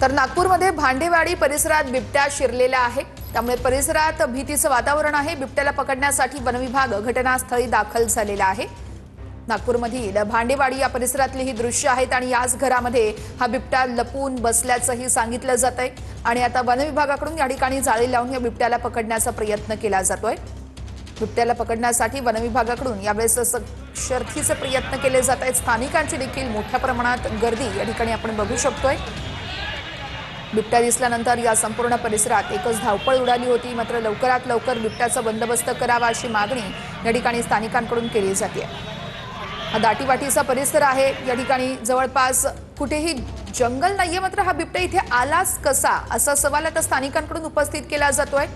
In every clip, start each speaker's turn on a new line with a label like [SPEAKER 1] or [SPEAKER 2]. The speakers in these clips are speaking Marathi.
[SPEAKER 1] तर नागपूरमध्ये भांडेवाडी परिसरात बिबट्या शिरलेला आहे त्यामुळे परिसरात भीतीचं वातावरण आहे. बिबट्याला पकडण्यासाठी वनविभाग घटनास्थळी दाखल झालेला आहे. नागपूरमधील भांडेवाडी या परिसरातली ही दृश्य आहेत आणि याच घरामध्ये हा बिबट्या लपून बसल्याचंही सांगितलं जात आहे आणि आता वनविभागाकडून या ठिकाणी जाळी लावून या बिबट्याला पकडण्याचा प्रयत्न केला जातोय. बिबट्याला पकडण्यासाठी वनविभागाकडून यावेळेस शर्थीचे प्रयत्न केले जात आहेत. स्थानिकांची देखील मोठ्या प्रमाणात गर्दी या ठिकाणी आपण बघू शकतोय. बिबट्या दिसल्यानंतर या संपूर्ण परिसरात एकच धावपळ उडाली होती. मात्र लवकरात लवकर बिबट्याचा बंदोबस्त करावा अशी मागणी या ठिकाणी स्थानिकांकडून केली जाते. हा दाटीवाटीचा परिसर आहे. या ठिकाणी जवळपास कुठेही जंगल नाहीये. मात्र हा बिबट्या इथे आलाच कसा? असा सवाल आता स्थानिकांकडून उपस्थित केला जातोय.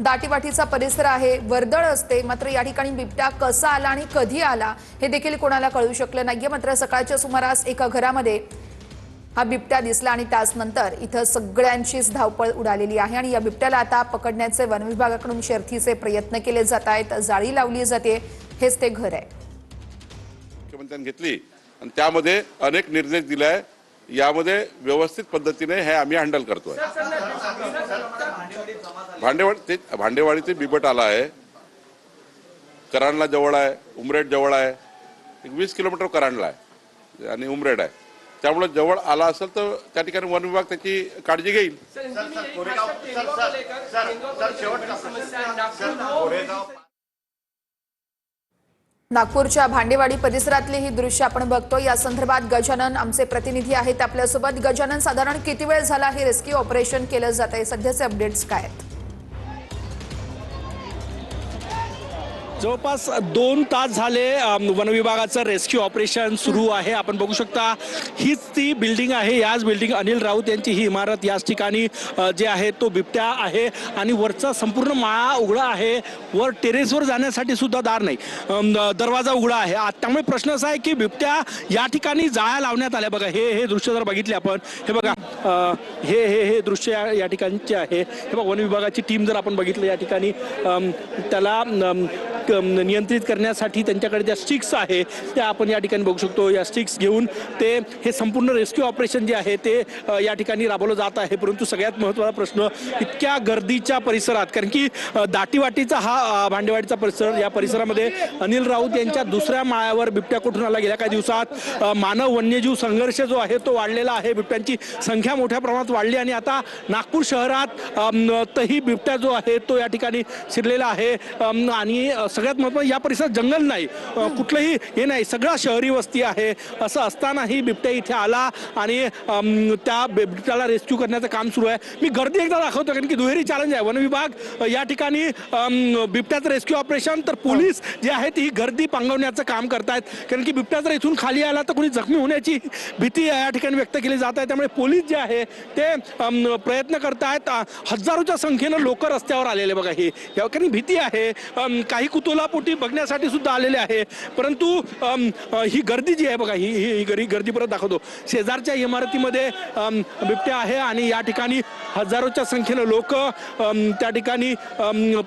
[SPEAKER 1] दाटीवाटीचा परिसर आहे. वर्दळ असते. मात्र या ठिकाणी बिबट्या कसा आला आणि कधी आला हे देखील कोणाला कळू शकलं नाहीये. मात्र सकाळच्या सुमारास एका घरामध्ये हा बिबट्या दिसला आणि त्याच नंतर इथं सगळ्यांचीच धावपळ उडालेली आहे. आणि या बिबट्याला आता पकडण्याचे वनविभागाकडून शर्थीचे प्रयत्न केले जात आहेत. जाळी लावली जाते. हेच ते घर आहे.
[SPEAKER 2] मुख्यमंत्र्यांनी घेतली. आणि त्यामध्ये अनेक निर्देश दिले आहे यामध्ये व्यवस्थित पद्धतीने हे आम्ही हँडल करतोय. भांडेवाडी ते भांडेवाडी ते बिबट आला आहे. कराडला जवळ आहे. उमरेड जवळ आहे. एक वीस किलोमीटर कराडला आहे. आणि उमरेड आहे. त्यामुळे जवळ आला असेल तर त्या ठिकाणी वन विभाग त्याची काळजी घेईल.
[SPEAKER 1] नागपूरच्या भांडेवाडी परिसरातली ही दृश्य आपण बघतो. या संदर्भात गजानन आमचे प्रतिनिधी आहेत आपल्यासोबत. गजानन साधारण किती वेळ झाला हे रेस्क्यू ऑपरेशन केलं जात आहे सध्याचे अपडेट्स काय आहेत?
[SPEAKER 3] जवळपास दोन तास झाले वन वनविभागाचं रेस्क्यू ऑपरेशन सुरू आहे. आपण बघू शकता हीच ती बिल्डिंग आहे. याच बिल्डिंग अनिल राऊत यांची ही इमारत याच ठिकाणी जे आहे तो बिबट्या आहे आणि वरचा संपूर्ण माळा उघडा आहे. वर टेरेसवर जाण्यासाठी सुद्धा दार नाही. दरवाजा उघडा आहे. आ- त्यामुळे प्रश्न असा आहे की बिबट्या या ठिकाणी जाळ्या लावण्यात आल्या. बघा हे हे दृश्य जर बघितले आपण हे बघा हे हे हे दृश्य या- या ठिकाणचे आहे. हे बघा वन विभागाची टीम जर आपण बघितलं या ठिकाणी त्याला नियंत्रित करण्यासाठी त्यांच्याकडे ज्या स्टिक्स आहे त्या आपण या ठिकाणी बघू शकतो. या स्टिक्स घेऊन ते हे संपूर्ण रेस्क्यू ऑपरेशन जे आहे ते या ठिकाणी राबवलं जात आहे. परंतु सगळ्यात महत्त्वाचा प्रश्न इतक्या गर्दीच्या परिसरात कारण की दाटीवाटीचा हा भांडेवाडीचा परिसर या परिसरामध्ये अनिल राऊत यांच्या दुसऱ्या माळ्यावर बिबट्या कुठून आला? गेल्या काही दिवसात मानव वन्यजीव संघर्ष जो आहे तो वाढलेला आहे. बिबट्यांची संख्या मोठ्या प्रमाणात वाढली आणि आता नागपूर शहरात तही बिबट्या जो आहे तो या ठिकाणी शिरलेला आहे. आणि सगळ्यात महत्त्वाचं या परिसरात जंगल नाही. कुठलंही हे नाही सगळा शहरी वस्ती आहे. असं असतानाही बिबट्या इथे आला आणि त्या बिबट्याला रेस्क्यू करण्याचं काम सुरू आहे. मी गर्दी एकदा दाखवतो कारण की दुहेरी चॅलेंज आहे. वन विभाग या ठिकाणी बिबट्याचं रेस्क्यू ऑपरेशन तर पोलीस जे आहेत ही गर्दी पांगवण्याचं काम करतायत. कारण की बिबट्या जर इथून खाली आला तर कोणी जखमी होण्याची भीती या ठिकाणी व्यक्त केली जात आहे. त्यामुळे पोलीस जे आहे ते प्रयत्न करतायत. हजारोच्या संख्येनं लोक रस्त्यावर आलेले बघा हे. या कारण भीती आहे. काही काही कुतुलापोटी बघण्यासाठी सुद्धा आलेले आहे. परंतु ही गर्दी जी आहे बघा ही ही ही गर्दी गर्दी परत दाखवतो. शेजारच्या इमारतीमध्ये बिबट्या आहे आणि या ठिकाणी हजारोच्या संख्येनं लोक त्या ठिकाणी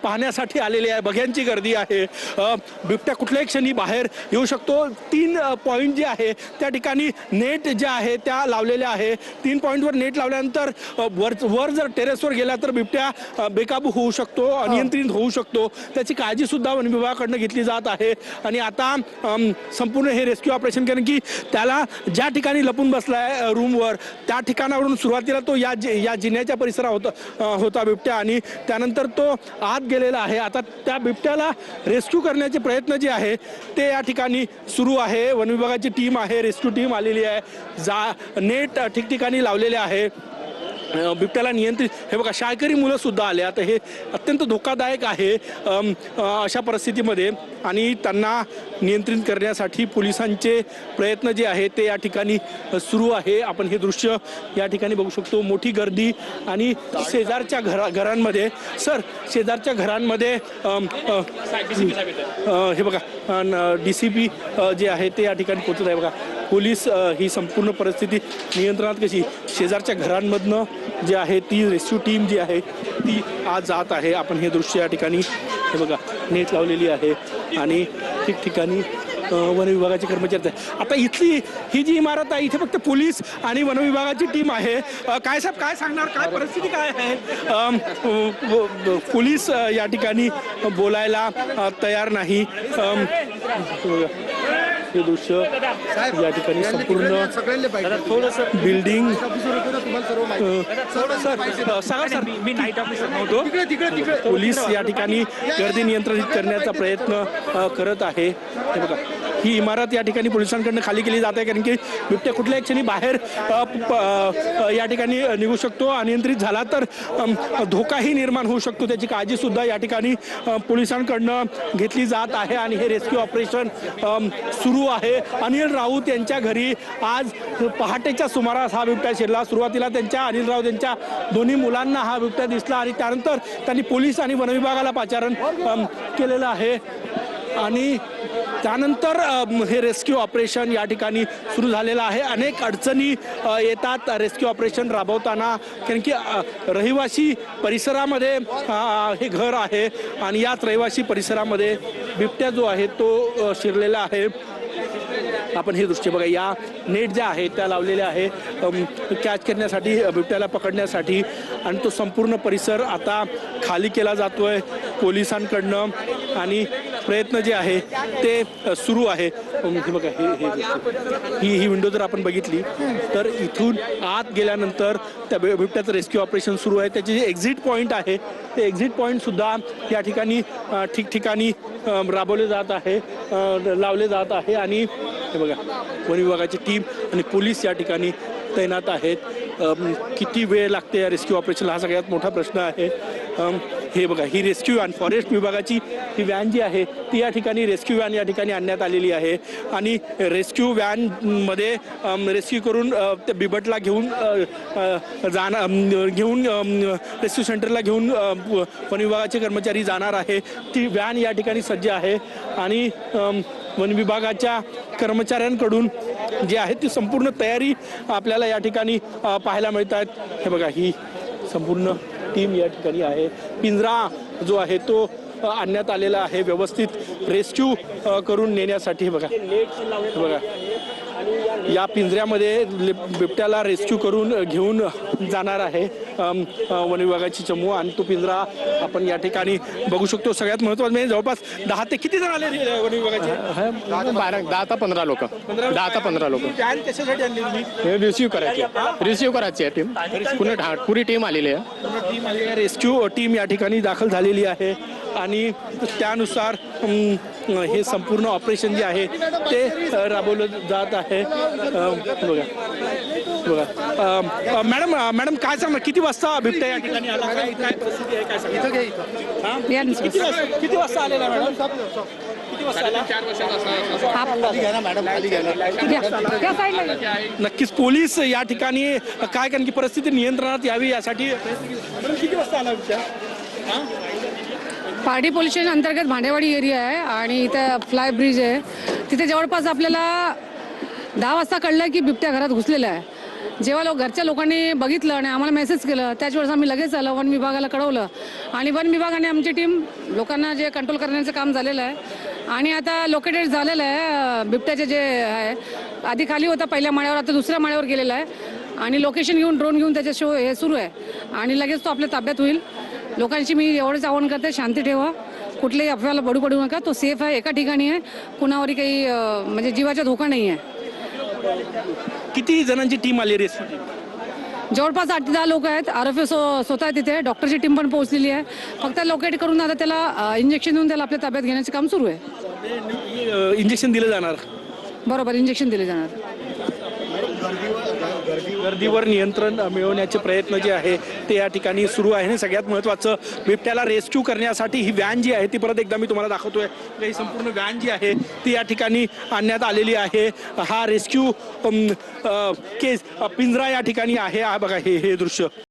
[SPEAKER 3] पाहण्यासाठी आलेले आहे. बघ्यांची गर्दी आहे. बिबट्या कुठल्याही क्षणी बाहेर येऊ शकतो. तीन पॉईंट जे आहे त्या ठिकाणी नेट ज्या आहे त्या लावलेल्या आहे. तीन पॉईंटवर नेट लावल्यानंतर वर वर जर टेरेसवर गेला तर बिबट्या बेकाबू होऊ शकतो अनियंत्रित होऊ शकतो. त्याची काळजी सुद्धा वन विभागाकडनं घेतली जात आहे. आणि आता संपूर्ण हे रेस्क्यू ऑपरेशन कारण की त्याला ज्या ठिकाणी लपून बसलाय आहे रूमवर त्या ठिकाणावरून सुरुवातीला तो या जि- या जिन्याच्या परिसरात होता होता बिबट्या. आणि त्यानंतर तो आत गेलेला आहे. आता त्या बिबट्याला रेस्क्यू करण्याचे प्रयत्न जे आहे ते या ठिकाणी सुरू आहे. वन विभागाची टीम आहे रेस्क्यू टीम आलेली आहे. जा नेट ठिकठिकाणी लावलेले आहे. बिबट्याला नियंत्रित हे बघा शाळकरी मुलं सुद्धा आले. आता हे अत्यंत धोकादायक आहे अशा परिस्थितीमध्ये. आणि त्यांना नियंत्रित करण्यासाठी पोलिसांचे प्रयत्न जे आहे ते या ठिकाणी सुरू आहे. आपण हे दृश्य या ठिकाणी बघू शकतो. मोठी गर्दी आणि शेजारच्या घरा घरांमध्ये सर शेजारच्या घरांमध्ये हे बघा डी सी पी जे आहे ते या ठिकाणी पोहोचत आहे. बघा पोलीस ही संपूर्ण परिस्थिती नियंत्रणात कशी? शेजारच्या घरांमधनं जे आहे ती रेस्क्यू टीम जी आहे ती आज जात आहे. आपण हे दृश्य या ठिकाणी हे बघा नेट लावलेली आहे. आणि ठिकठिकाणी वन विभागाचे कर्मचारी आहेत. आता इथली ही जी इमारत आहे इथे फक्त पोलीस आणि वन विभागाची टीम आहे. काय साहेब काय सांगणार? काय परिस्थिती काय आहे? पोलीस या ठिकाणी बोलायला तयार नाही. हे दृश्य या ठिकाणी संपूर्ण बिल्डिंग पोलीस या ठिकाणी गर्दी नियंत्रित करण्याचा प्रयत्न करत आहे. हे बघा. ही इमारत या ठिकाणी पोलिसांकडून खाली केली जात आहे कारण की बिबट्या कुठल्याही क्षणी बाहेर प- या ठिकाणी निघू शकतो अनियंत्रित झाला तर धोकाही निर्माण होऊ शकतो. त्याची काळजी सुद्धा या ठिकाणी पोलिसांकडनं घेतली जात आहे आणि हे रेस्क्यू ऑपरेशन सुरू आहे. अनिल राऊत यांच्या घरी आज पहाटेच्या सुमारास हा बिबट्या शिरला. सुरुवातीला त्यांच्या अनिल राऊत यांच्या दोन्ही मुलांना हा बिबट्या दिसला आणि त्यानंतर त्यांनी पोलीस आणि वनविभागाला पाचारण केलेलं आहे. आणि त्यानंतर हे रेस्क्यू ऑपरेशन या ठिकाणी सुरू झालेलं आहे. अनेक अडचणी येतात. रेस्क्यू ऑपरेशन राबवताना कारण की रहिवासी परिसरामध्ये हे घर आहे आणि याच रहिवासी परिसरामध्ये बिबट्या जो आहे तो शिरलेला आहे. आपण हे दृश्य बघा. या नेट ज्या आहेत त्या लावलेल्या आहे. कॅच करण्यासाठी बिबट्याला पकडण्यासाठी आणि तो संपूर्ण परिसर आता खाली केला जातोय पोलिसांकडनं. आणि प्रयत्न जे आहे ते सुरू आहे. बघा हे हे ही ही विंडो जर आपण बघितली तर इथून आत गेल्यानंतर त्या बिबट्याचं रेस्क्यू ऑपरेशन सुरू आहे. त्याचे जे एक्झिट पॉईंट आहे ते एक्झिट पॉईंट सुद्धा या ठिकाणी ठिकठिकाणी राबवले जात आहे लावले जात आहे. आणि हे बघा वन विभागाची टीम आणि पोलीस या ठिकाणी तैनात आहेत. किती वेळ लागते या रेस्क्यू ऑपरेशनला हा सगळ्यात मोठा प्रश्न आहे. हे बघा ही रेस्क्यू व्हॅन फॉरेस्ट विभागाची ही व्हॅन जी आहे ती या ठिकाणी रेस्क्यू व्हॅन या ठिकाणी आणण्यात आलेली आहे. आणि रेस्क्यू व्हॅनमध्ये रेस्क्यू करून ते त्या बिबटला घेऊन जाणार घेऊन रेस्क्यू सेंटरला घेऊन वन विभागाचे कर्मचारी जाणार आहे. ती व्हॅन या ठिकाणी सज्ज आहे. आणि वन विभागाच्या कर्मचाऱ्यांकडून जे आहे ती संपूर्ण तयारी आपल्याला या ठिकाणी पाहायला मिळत आहेत. हे बघा ही संपूर्ण टीम या ठिकाणी आहे. पिंजरा जो आहे तो आणण्यात आलेला आहे. व्यवस्थित रेस्क्यू करून नेण्यासाठी बघा. बघा. या पिंजऱ्यामध्ये बिबट्याला रेस्क्यू करून घेऊन जाणार आहे. वन विभागाची चमू आणि तो पिंजरा आपण या ठिकाणी बघू शकतो. सगळ्यात महत्वाचं म्हणजे जवळपास दहा ते किती जण आले वन विभागाचे?
[SPEAKER 4] बारा दहा ते पंधरा लोक. दहा ते पंधरा लोक.
[SPEAKER 3] व्हॅन कशासाठी आणली तुम्ही?
[SPEAKER 4] रिसिव्ह करायची रिसिव्ह करायची आहे टीम ठा- पुरी टीम आलेली आहे.
[SPEAKER 3] रेस्क्यू टीम या ठिकाणी दाखल झालेली आहे. आणि त्यानुसार हे संपूर्ण ऑपरेशन जे आहे ते राबवलं जात आहे. बघा. बघा. मॅडम मॅडम काय सांगणार? किती वाजता बिबट्या या ठिकाणी आला? काय काय परिस्थिती आहे? काय सांगणार? हां? किती वाजता किती वाजता आलेला मॅडम? किती वाजता आला? नक्कीच पोलीस या ठिकाणी काय कारण की परिस्थिती नियंत्रणात यावी यासाठी. किती वाजता आला बिबट्या? पार्टी
[SPEAKER 5] पोल्युशन पोलीस स्टेशन अंतर्गत भांडेवाडी एरिया आहे आणि इथं फ्लाय ब्रिज आहे. तिथे जवळपास आपल्याला दहा वाजता कळलं की बिबट्या घरात घुसलेला आहे. जेव्हा लोक घरच्या लोकांनी बघितलं आणि आम्हाला मेसेज केलं त्याच वेळेस आम्ही लगेच आलं वन विभागाला कळवलं. आणि वन विभागाने आमची टीम लोकांना जे कंट्रोल करण्याचं काम झालेलं आहे. आणि आता लोकेटेड झालेलं आहे बिबट्याचे जे आहे आधी खाली होता पहिल्या माळ्यावर आता दुसऱ्या माळ्यावर गेलेला आहे. आणि लोकेशन घेऊन ड्रोन घेऊन त्याचे शो हे सुरू आहे. आणि लगेच तो आपल्या ताब्यात होईल. लोकांची मी एवढंच आवाहन करते शांती ठेवा. कुठल्याही अफव्याला बडू पडू नका. तो सेफ आहे एका ठिकाणी आहे. कुणावरही काही म्हणजे जीवाचा धोका नाही आहे.
[SPEAKER 3] किती जणांची टीम आली रेस्क्यू टीम
[SPEAKER 5] जवळपास आठ ते दहा लोक आहेत. आर एफ स्वतः आहे. तिथे डॉक्टरची टीम पण पोहोचलेली आहे. फक्त लोकेट करून आता त्याला इंजेक्शन देऊन त्याला आपल्या ताब्यात घेण्याचे काम सुरू आहे.
[SPEAKER 3] इंजेक्शन दिलं जाणार.
[SPEAKER 5] बरोबर इंजेक्शन दिले जाणार.
[SPEAKER 3] गर्दीवर नियंत्रण मिळवण्याचे प्रयत्न जे आहे ते या ठिकाणी सुरू आहे. आणि सगळ्यात महत्त्वाचं बिबट्याला रेस्क्यू करण्यासाठी ही व्हॅन जी आहे ती परत एकदा मी तुम्हाला दाखवतोय. ही संपूर्ण व्हॅन जी आहे ती या ठिकाणी आणण्यात आलेली आहे. हा रेस्क्यू केस पिंजरा या ठिकाणी आहे. हा बघा हे हे दृश्य.